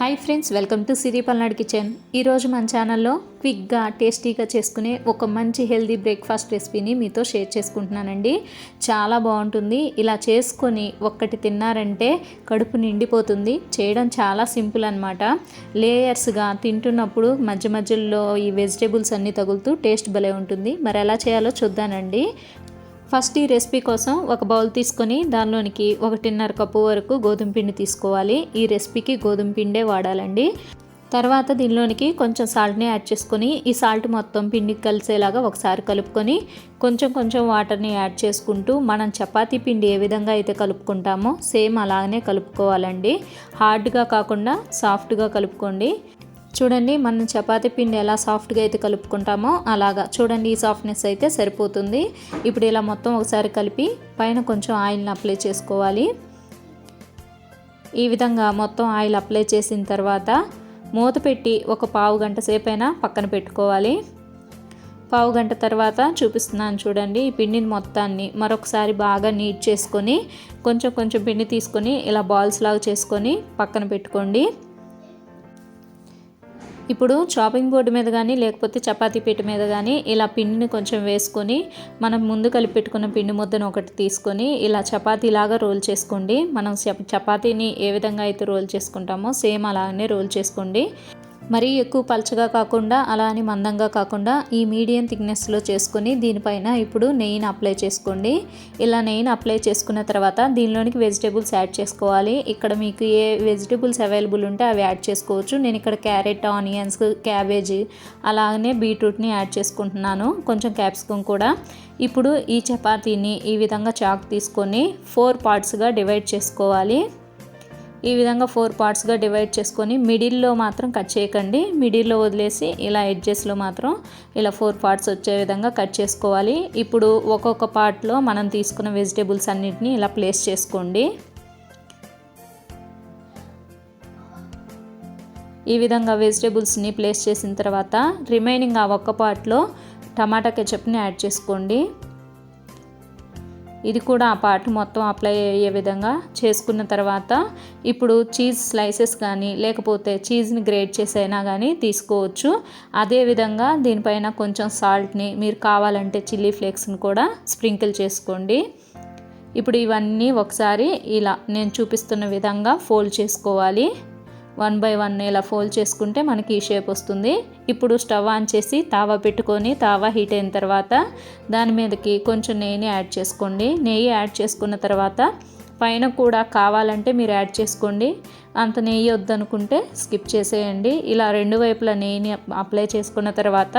Hi friends welcome to Siri Palnadu kitchen. ఈరోజు మన ఛానల్లో క్విక్గా టేస్టీగా చేసుకునే ఒక మంచి హెల్దీ బ్రేక్ఫాస్ట్ రెసిపీని మీతో షేర్ చేసుకుంటున్నానండి. చాలా బాగుంటుంది. ఇలా చేసుకొని ఒక్కటి తిన్నారంటే కడుపు నిండిపోతుంది. చేయడం చాలా సింపుల్ అనమాట లేయర్స్గా తింటున్నప్పుడు మధ్య మధ్యలో ఈ వెజిటేబుల్స్ అన్నీ తగులుతూ టేస్ట్ భలే ఉంటుంది. మరి ఎలా చేయాలో చూద్దానండి. ఫస్ట్ ఈ రెసిపీ కోసం ఒక బౌల్ తీసుకొని దానిలోనికి ఒకటిన్నర కప్పు వరకు గోధుమ పిండి తీసుకోవాలి. ఈ రెసిపీకి గోధుమ పిండే వాడాలండి. తర్వాత దీనిలోనికి కొంచెం సాల్ట్ని యాడ్ చేసుకొని ఈ సాల్ట్ మొత్తం పిండికి కలిసేలాగా ఒకసారి కలుపుకొని కొంచెం కొంచెం వాటర్ని యాడ్ చేసుకుంటూ మనం చపాతీ పిండి ఏ విధంగా అయితే కలుపుకుంటామో సేమ్ అలాగనే కలుపుకోవాలండి. హార్డ్గా కాకుండా సాఫ్ట్గా కలుపుకోండి. చూడండి మనం చపాతీ పిండి ఎలా సాఫ్ట్గా అయితే కలుపుకుంటామో అలాగా. చూడండి ఈ సాఫ్ట్నెస్ అయితే సరిపోతుంది. ఇప్పుడు ఇలా మొత్తం ఒకసారి కలిపి పైన కొంచెం ఆయిల్ని అప్లై చేసుకోవాలి. ఈ విధంగా మొత్తం ఆయిల్ అప్లై చేసిన తర్వాత మూత పెట్టి ఒక పావు గంట సేపైనా పక్కన పెట్టుకోవాలి. పావు గంట తర్వాత చూపిస్తున్నాను చూడండి ఈ పిండిని మొత్తాన్ని మరొకసారి బాగా నీట్ చేసుకొని కొంచెం కొంచెం పిండి తీసుకొని ఇలా బాల్స్ లాగా చేసుకొని పక్కన పెట్టుకోండి. ఇప్పుడు చాపింగ్ బోర్డు మీద కానీ లేకపోతే చపాతీ పీట మీద కానీ ఇలా పిండిని కొంచెం వేసుకొని మనం ముందు కలిపి పెట్టుకున్న పిండి ముద్దను ఒకటి తీసుకొని ఇలా చపాతీలాగా రోల్ చేసుకోండి. మనం చపాతీని ఏ విధంగా అయితే రోల్ చేసుకుంటామో సేమ్ అలానే రోల్ చేసుకోండి. మరీ ఎక్కువ పలచగా కాకుండా అలా అని మందంగా కాకుండా ఈ మీడియం థిక్నెస్లో చేసుకొని దీనిపైన ఇప్పుడు నెయ్యిని అప్లై చేసుకోండి. ఇలా నెయ్యిని అప్లై చేసుకున్న తర్వాత దీనిలోనికి వెజిటేబుల్స్ యాడ్ చేసుకోవాలి. ఇక్కడ మీకు ఏ వెజిటేబుల్స్ అవైలబుల్ ఉంటే అవి యాడ్ చేసుకోవచ్చు. నేను ఇక్కడ క్యారెట్ ఆనియన్స్ క్యాబేజీ అలాగనే బీట్రూట్ని యాడ్ చేసుకుంటున్నాను. కొంచెం క్యాప్సికమ్ కూడా. ఇప్పుడు ఈ చపాతీని ఈ విధంగా చాక్ తీసుకొని ఫోర్ పార్ట్స్గా డివైడ్ చేసుకోవాలి. ఈ విధంగా ఫోర్ పార్ట్స్గా డివైడ్ చేసుకొని మిడిల్లో మాత్రం కట్ చేయకండి. మిడిల్లో వదిలేసి ఇలా ఎడ్జెస్లో మాత్రం ఇలా ఫోర్ పార్ట్స్ వచ్చే విధంగా కట్ చేసుకోవాలి. ఇప్పుడు ఒక్కొక్క పార్ట్లో మనం తీసుకున్న వెజిటేబుల్స్ అన్నిటిని ఇలా ప్లేస్ చేసుకోండి. ఈ విధంగా వెజిటేబుల్స్ని ప్లేస్ చేసిన తర్వాత రిమైనింగ్ ఆ ఒక్క పార్ట్లో టమాటా కెచప్ని యాడ్ చేసుకోండి. ఇది కూడా ఆ పార్ట్ మొత్తం అప్లై అయ్యే విధంగా చేసుకున్న తర్వాత ఇప్పుడు చీజ్ స్లైసెస్ కానీ లేకపోతే చీజ్ని గ్రేట్ చేసైనా కానీ తీసుకోవచ్చు. అదేవిధంగా దీనిపైన కొంచెం సాల్ట్ని మీరు కావాలంటే చిల్లీ ఫ్లేక్స్ని కూడా స్ప్రింకిల్ చేసుకోండి. ఇప్పుడు ఇవన్నీ ఒకసారి ఇలా నేను చూపిస్తున్న విధంగా ఫోల్డ్ చేసుకోవాలి. వన్ బై వన్ ఇలా ఫోల్డ్ చేసుకుంటే మనకి ఈ షేప్ వస్తుంది. ఇప్పుడు స్టవ్ ఆన్ చేసి తావా పెట్టుకొని తావా హీట్ అయిన తర్వాత దాని మీదకి కొంచెం నెయ్యిని యాడ్ చేసుకోండి. నెయ్యి యాడ్ చేసుకున్న తర్వాత పైన కూడా కావాలంటే మీరు యాడ్ చేసుకోండి. అంత నెయ్యి వద్దనుకుంటే స్కిప్ చేసేయండి. ఇలా రెండు వైపులా నెయ్యిని అప్లై చేసుకున్న తర్వాత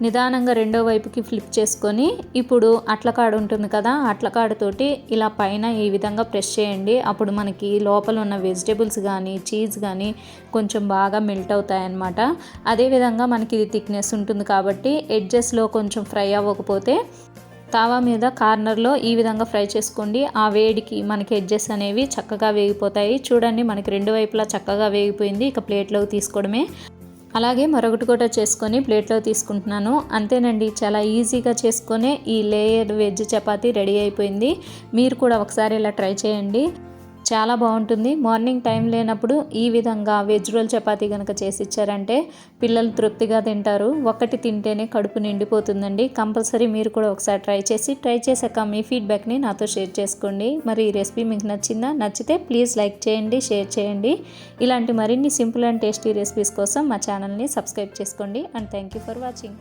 నిదానంగా రెండో వైపుకి ఫ్లిప్ చేసుకొని ఇప్పుడు అట్లకాడు ఉంటుంది కదా అట్లకాడుతోటి ఇలా పైన ఈ విధంగా ప్రెస్ చేయండి. అప్పుడు మనకి లోపల ఉన్న వెజిటేబుల్స్ కానీ చీజ్ కానీ కొంచెం బాగా మెల్ట్ అవుతాయి అన్నమాట అదేవిధంగా మనకి ఇది థిక్నెస్ ఉంటుంది కాబట్టి ఎడ్జెస్లో కొంచెం ఫ్రై అవ్వకపోతే తావా మీద కార్నర్లో ఈ విధంగా ఫ్రై చేసుకోండి. ఆ వేడికి మనకి ఎడ్జెస్ అనేవి చక్కగా వేగిపోతాయి. చూడండి మనకి రెండు వైపులా చక్కగా వేగిపోయింది. ఇక ప్లేట్లోకి తీసుకోవడమే. అలాగే మరొకటి కూడా చేసుకొని ప్లేట్లో తీసుకుంటున్నాను. అంతేనండి చాలా ఈజీగా చేసుకునే ఈ లేయర్ వెజ్ చపాతీ రెడీ అయిపోయింది. మీరు కూడా ఒకసారి ఇలా ట్రై చేయండి. చాలా బాగుంటుంది. మార్నింగ్ టైం లేనప్పుడు ఈ విధంగా వెజ్ రోల్ చపాతీ కనుక చేసి ఇచ్చారంటే పిల్లలు తృప్తిగా తింటారు. ఒకటి తింటేనే కడుపు నిండిపోతుందండి. కంపల్సరీ మీరు కూడా ఒకసారి ట్రై చేసి ట్రై చేశాక మీ ఫీడ్బ్యాక్ని నాతో షేర్ చేసుకోండి. మరి ఈ రెసిపీ మీకు నచ్చిందా? నచ్చితే ప్లీజ్ లైక్ చేయండి షేర్ చేయండి. ఇలాంటి మరిన్ని సింపుల్ అండ్ టేస్టీ రెసిపీస్ కోసం మా ఛానల్ని సబ్స్క్రైబ్ చేసుకోండి. And thank you for watching.